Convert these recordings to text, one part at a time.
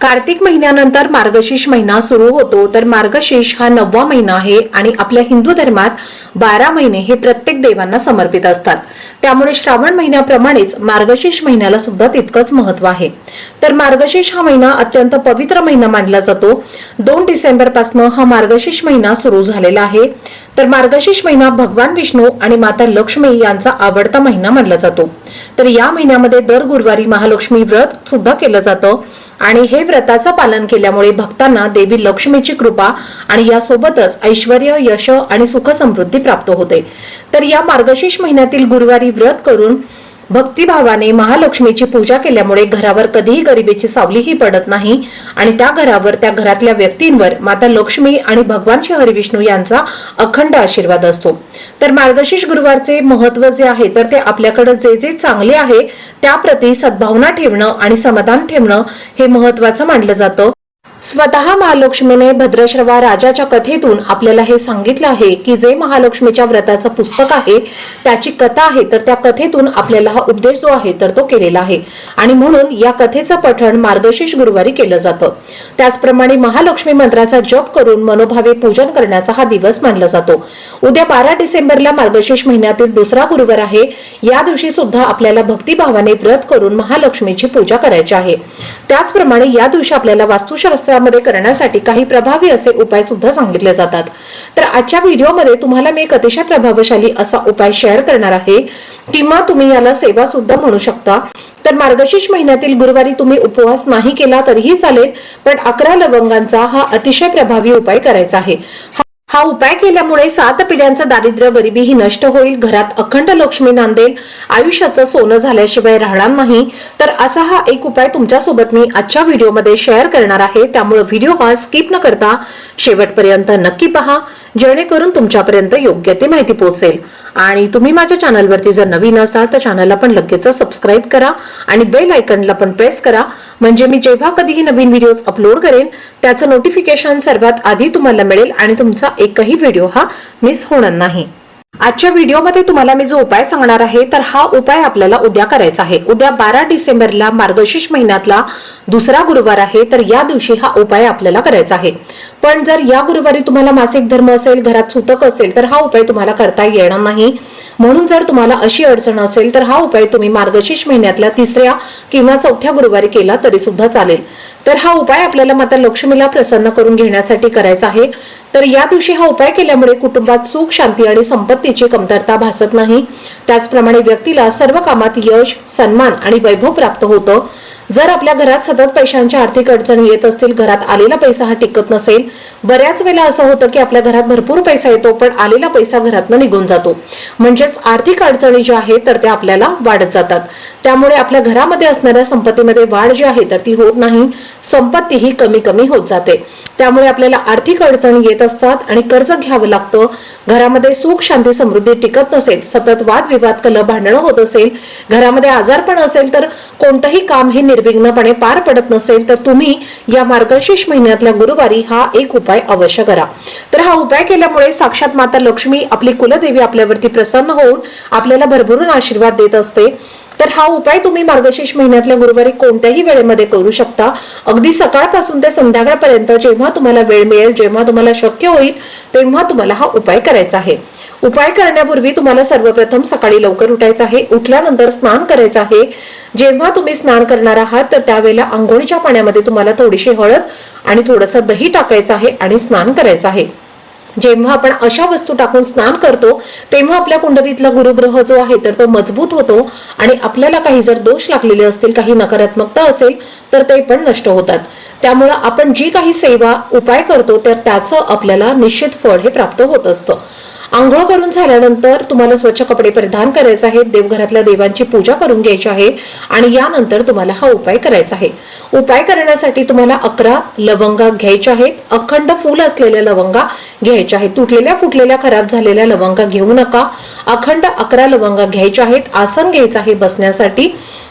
कार्तिक महिन्यानंतर मार्गशीर्ष महिना सुरू होतो. तर मार्गशीर्ष हा नववा महिना आहे आणि आपल्या हिंदू धर्मात बारा महिने हे प्रत्येक देवांना समर्पित असतात. त्यामुळे श्रावण महिन्याप्रमाणेच मार्गशीर्ष महिन्याला सुद्धा तितकंच महत्त्व आहे. तर मार्गशीर्ष हा महिना अत्यंत पवित्र महिना मानला जातो. दोन डिसेंबरपासून हा मार्गशीर्ष महिना सुरू झालेला आहे. तर मार्गशीर्ष महिना भगवान विष्णू आणि माता लक्ष्मी यांचा आवडता महिना मानला जातो. तर या महिन्यामध्ये दर गुरुवारी महालक्ष्मी व्रत सुद्धा केलं जातं. आणि हे व्रताचं पालन केल्यामुळे भक्तांना देवी लक्ष्मीची कृपा आणि यासोबतच ऐश्वर यश आणि सुख समृद्धी प्राप्त होते. तर या मार्गशीर्ष महिन्यातील गुरुवारी व्रत करून भक्तिभावाने महालक्ष्मीची पूजा केल्यामुळे घरावर कधीही गरिबीची सावलीही पडत नाही आणि त्या घरावर त्या घरातल्या व्यक्तींवर माता लक्ष्मी आणि भगवान श्री हरिविष्णू यांचा अखंड आशीर्वाद असतो. तर मार्गशीर्ष गुरुवारचे महत्त्व जे आहे तर ते आपल्याकडे जे जे चांगले आहे त्याप्रती सद्भावना ठेवणं आणि समाधान ठेवणं हे महत्वाचं मानलं जातं. स्वतः महालक्ष्मीने भद्रश्रवा राजाच्या कथेतून आपल्याला हे सांगितलं आहे की जे महालक्ष्मीच्या व्रताचं पुस्तक आहे त्याची कथा आहे तर त्या कथेतून आपल्याला हा उपदेश जो आहे तर तो केलेला आहे. आणि म्हणून या कथेचं पठण मार्गशीर्ष गुरुवारी केलं जातं. त्याचप्रमाणे महालक्ष्मी मंत्राचा जप करून मनोभावे पूजन करण्याचा हा दिवस मानला जातो. उद्या बारा डिसेंबरला मार्गशीर्ष महिन्यातील दुसरा गुरुवार आहे. या दिवशी सुद्धा आपल्याला भक्तिभावाने व्रत करून महालक्ष्मीची पूजा करायची आहे. त्याचप्रमाणे या दिवशी आपल्याला वास्तुशास्त्रामध्ये करण्यासाठी काही प्रभावी असे उपाय सुद्धा सांगितले जातात. तर आजच्या व्हिडिओमध्ये तुम्हाला मी एक अतिशय प्रभावशाली असा उपाय शेअर करणार आहे. किंवा तुम्ही याला सेवा सुद्धा म्हणू शकता. तर मार्गशीर्ष महिन्यातील गुरुवारी तुम्ही उपवास नाही केला तरीही चालेल पण अकरा लवंगांचा हा अतिशय प्रभावी उपाय करायचा आहे. हा- उपाय केल्यामुळे सात पिढ्यांचं दारिद्र्य गरिबीही नष्ट होईल घरात अखंड लक्ष्मी नांदेल आयुष्याचं सोनं झाल्याशिवाय राहणार नाही. तर असा हा एक उपाय तुमच्यासोबत मी आजच्या व्हिडिओमध्ये शेअर करणार आहे. त्यामुळे व्हिडिओ हा स्किप न करता शेवटपर्यंत नक्की पहा. जेणेकरून तुमच्यापर्यंत योग्य ती माहिती पोहोचेल. आणि तुम्ही माझ्या चॅनलवरती जर नवीन असाल तर चॅनलला पण लगेच सबस्क्राईब करा आणि बेल आयकनला पण प्रेस करा. म्हणजे मी जेव्हा कधीही नवीन व्हिडिओज अपलोड करेन त्याचं नोटिफिकेशन सर्वात आधी तुम्हाला मिळेल आणि तुमचा एकही व्हिडिओ हा मिस होणार नाही. आजच्या व्हिडिओमध्ये तुम्हाला मी जो उपाय सांगणार आहे तर हा उपाय आपल्याला उद्या करायचा आहे. उद्या बारा डिसेंबरला मार्गशीर्ष महिन्यातला दुसरा गुरुवार आहे तर या दिवशी हा उपाय आपल्याला करायचा आहे. पण जर या गुरुवारी तुम्हाला मासिक धर्म असेल घरात सुतक असेल तर हा उपाय तुम्हाला करता येणार नाही. म्हणून जर तुम्हाला अशी अडचण असेल तर हा उपाय तुम्ही मार्गशीर्ष महिन्यातल्या तिसऱ्या किंवा चौथ्या गुरुवारी केला तरी सुद्धा चालेल. तर हा उपाय आपल्याला माता लक्ष्मीला प्रसन्न करून घेण्यासाठी करायचा आहे. तर या दिवशी हा उपाय केल्यामुळे कुटुंबात सुख शांती आणि संपत्तीची कमतरता भासत नाही. त्याचप्रमाणे व्यक्तीला सर्व कामात यश सन्मान आणि वैभव प्राप्त होतं. जर आपल्या घरात सतत पैशांच्या आर्थिक अडचणी येत असतील घरात आलेला पैसा हा टिकत नसेल बऱ्याच वेळेला असं होतं की आपल्या घरात भरपूर पैसा येतो पण आलेला पैसा घरातनं निघून जातो. म्हणजेच आर्थिक अडचणी ज्या आहेत तर त्या आपल्याला वाढत जातात. त्यामुळे आपल्या घरामध्ये असणाऱ्या संपत्तीमध्ये वाढ जी आहे तर ती होत नाही. संपत्ती ही कमी कमी होत जाते. त्यामुळे आपल्याला आर्थिक अडचणी येत असतात आणि कर्ज घ्यावं लागतं. घरामध्ये सुख शांती समृद्धी टिकत नसेल सतत वादविवाद कल भांडणं होत असेल घरामध्ये आजारपण असेल तर कोणतंही काम हे निर्विघ्नपणे पार पडत नसेल तर तुम्ही या मार्गशीर्ष महिन्यातल्या गुरुवारी हा एक उपाय अवश्य करा. तर हा उपाय केल्यामुळे साक्षात माता लक्ष्मी आपली कुलदेवी आपल्यावरती प्रसन्न होऊन आपल्याला भरभरून आशीर्वाद देत असते. तर हा उपाय तुम्ही मार्गशीर्ष महिन्यातल्या गुरुवारी कोणत्याही वेळेमध्ये करू शकता. अगदी सकाळपासून ते संध्याकाळपर्यंत जेव्हा तुम्हाला वेळ मिळेल जेव्हा तुम्हाला शक्य होईल तेव्हा तुम्हाला हा उपाय करायचा आहे. उपाय करण्यापूर्वी तुम्हाला सर्वप्रथम सकाळी लवकर उठायचं आहे. उठल्यानंतर स्नान करायचं आहे. जेव्हा तुम्ही स्नान करणार आहात तर त्यावेळेला आंघोळीच्या पाण्यामध्ये तुम्हाला थोडीशी हळद आणि थोडंसं दही टाकायचं आहे आणि स्नान करायचं आहे. जेव्हा आपण अशा वस्तू टाकून स्नान करतो तेव्हा आपल्या कुंडलीतला गुरुग्रह जो आहे तर तो मजबूत होतो आणि आपल्याला काही जर दोष लागलेले असतील काही नकारात्मकता असेल तर ते पण नष्ट होतात. त्यामुळं आपण जी काही सेवा उपाय करतो तर त्याचं आपल्याला निश्चित फळ हे प्राप्त होत असतं. आंघोळ करून झाल्यानंतर तुम्हाला स्वच्छ कपडे परिधान करायचे आहेत देवघरातल्या देवांची पूजा करून घ्यायची आहे आणि यानंतर तुम्हाला हा उपाय करायचा आहे. उपाय करण्यासाठी तुम्हाला अकरा लवंगा घ्यायच्या आहेत. अखंड फुल असलेल्या लवंगा घ्यायच्या आहेत. तुटलेल्या फुटलेल्या खराब झालेल्या लवंगा घेऊ नका. अखंड अकरा लवंगा घ्यायच्या आहेत. आसन घ्यायचं आहे बसण्यासाठी.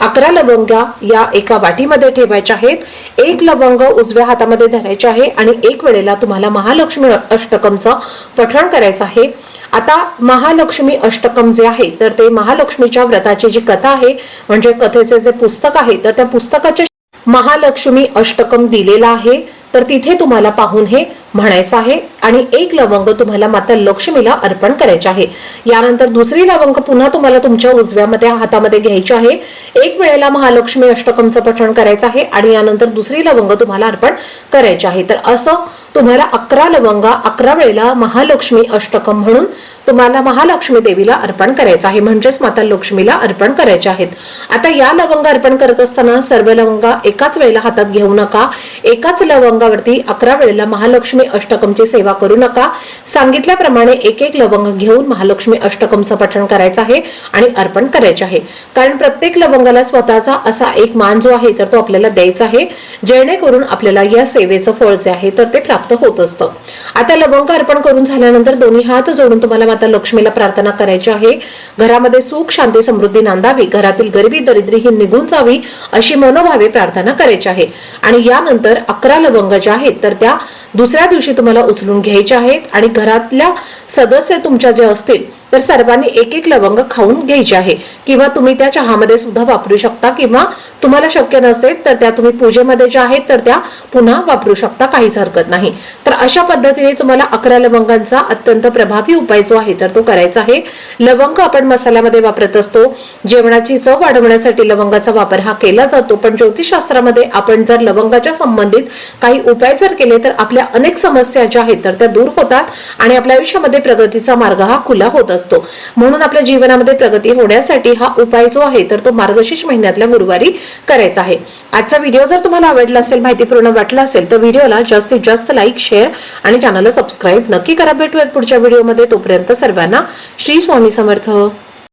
अकरा लवंगा या एका वाटीमध्ये ठेवायच्या आहेत. एक लवंग उजव्या हातामध्ये धरायचे आहे आणि एक वेळेला तुम्हाला महालक्ष्मी अष्टकमचं पठण करायचं आहे. आता महालक्ष्मी अष्टकम जे आहे तर ते महालक्ष्मीच्या व्रताची जी कथा आहे म्हणजे कथेचे जे पुस्तक आहे तर त्या पुस्तकाचे महालक्ष्मी अष्टकम दिलेलं आहे. तर तिथे तुम्हाला पाहून हे म्हणायचं आहे. आणि एक लवंग तुम्हाला माता लक्ष्मीला अर्पण करायचे आहे. यानंतर दुसरी लवंग पुन्हा तुम्हाला तुमच्या उजव्यामध्ये हातामध्ये घ्यायची आहे. एक वेळेला महालक्ष्मी अष्टकमचं पठण करायचं आहे आणि यानंतर दुसरी लवंग तुम्हाला अर्पण करायची आहे. तर असं तुम्हाला अकरा लवंगा अकरा वेळेला महालक्ष्मी अष्टकम म्हणून तुम्हाला महालक्ष्मी देवीला अर्पण करायचं आहे. म्हणजेच माता लक्ष्मीला अर्पण करायचे आहेत. आता या लवंग अर्पण करत असताना सर्व लवंगा एकाच वेळेला हातात घेऊ नका. एकाच लवंग लवंगावरती अकरा वेळेला महालक्ष्मी अष्टकमची सेवा करू नका. सांगितल्याप्रमाणे एक एक लवंग घेऊन महालक्ष्मी अष्टकमचं पठण करायचं आहे आणि अर्पण करायचे आहे. कारण प्रत्येक लवंगाला स्वतःचा असा एक मान जो आहे तर तो आपल्याला द्यायचा आहे. जेणेकरून आपल्याला या सेवेचं फळ जे आहे तर ते प्राप्त होत असतं. आता लवंग अर्पण करून झाल्यानंतर दोन्ही हात जोडून तुम्हाला माता लक्ष्मीला प्रार्थना करायची आहे. घरामध्ये सुख शांती समृद्धी नांदावी. घरातील गरिबी दरिद्री ही निघून जावी अशी मनोभावे प्रार्थना करायची आहे. आणि यानंतर अकरा लवंग अंगाच्या आहेत. तर त्या दुसऱ्या दिवशी तुम्हाला उचलून घ्यायच्या आहेत आणि घरातल्या सदस्य तुमच्या जे असतील तर सर्वांनी एक एक लवंग खाऊन घ्यायचे आहे. किंवा तुम्ही त्या चहामध्ये सुद्धा वापरू शकता किंवा तुम्हाला शक्य नसेल तर त्या तुम्ही पूजेमध्ये ज्या आहेत तर त्या पुन्हा वापरू शकता काहीच हरकत नाही. तर अशा पद्धतीने तुम्हाला अकरा लवंगांचा अत्यंत प्रभावी उपाय जो आहे तर तो करायचा आहे. लवंग आपण मसाल्यामध्ये वापरत असतो. जेवणाची चव वाढवण्यासाठी लवंगाचा वापर हा केला जातो. पण ज्योतिषशास्त्रामध्ये आपण जर लवंगाच्या संबंधित काही उपाय जर केले तर आपल्या अनेक समस्या ज्या आहेत तर त्या दूर होतात आणि आपल्या आयुष्यामध्ये प्रगतीचा मार्ग हा खुला होत असतो. म्हणून आपल्या जीवनामध्ये प्रगती होण्यासाठी हा उपाय जो आहे तर तो मार्गशीर्ष महिन्यातल्या गुरुवारी करायचा आहे. आजचा व्हिडिओ जर तुम्हाला आवडला असेल माहितीपूर्ण वाटला असेल तर व्हिडिओला जास्तीत जास्त लाईक शेअर आणि चॅनलला सबस्क्राईब नक्की करा. भेटूयात पुढच्या व्हिडिओमध्ये. तोपर्यंत सर्वांना श्री स्वामी समर्थ.